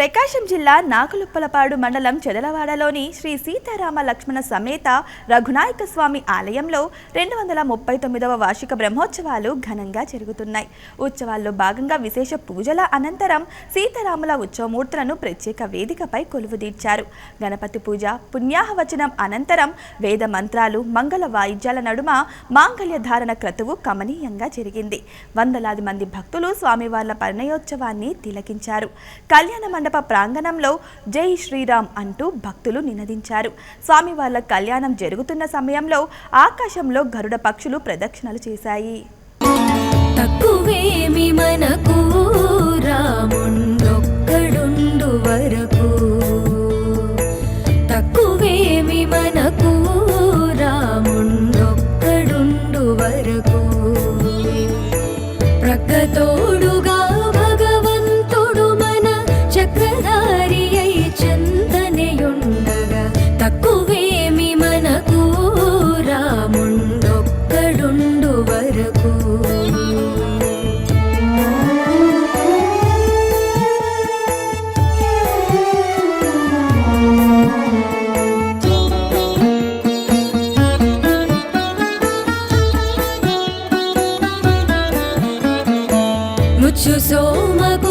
ప్రకాశం జిల్లా నాకులుప్పలపాడు మండలం చెదలవాడలోని శ్రీ సీతారామ లక్ష్మణ సమేత రఘునాయక స్వామి ఆలయంలో రెండు వందల ముప్పై తొమ్మిదవ వార్షిక బ్రహ్మోత్సవాలు ఘనంగా జరుగుతున్నాయి. ఉత్సవాల్లో భాగంగా విశేష పూజల అనంతరం సీతారాముల ఉత్సవమూర్తులను ప్రత్యేక వేదికపై కొలువుదీర్చారు. గణపతి పూజ పుణ్యాహవచనం అనంతరం వేద మంత్రాలు మంగళ వాయిద్యాల నడుమ మాంగళ్య ధారణ క్రతువు కమనీయంగా జరిగింది. వందలాది మంది భక్తులు స్వామివార్ల పరిణయోత్సవాన్ని తిలకించారు. కళ్యాణ మండప ప్రాంగణంలో జై శ్రీరామ్ అంటూ భక్తులు నినదించారు. స్వామివార్ల కళ్యాణం జరుగుతున్న సమయంలో ఆకాశంలో గరుడ పక్షులు ప్రదక్షిణలు చేశాయి. తక్కువేమి మనకు తక్కువేమి మనకు Muchos somos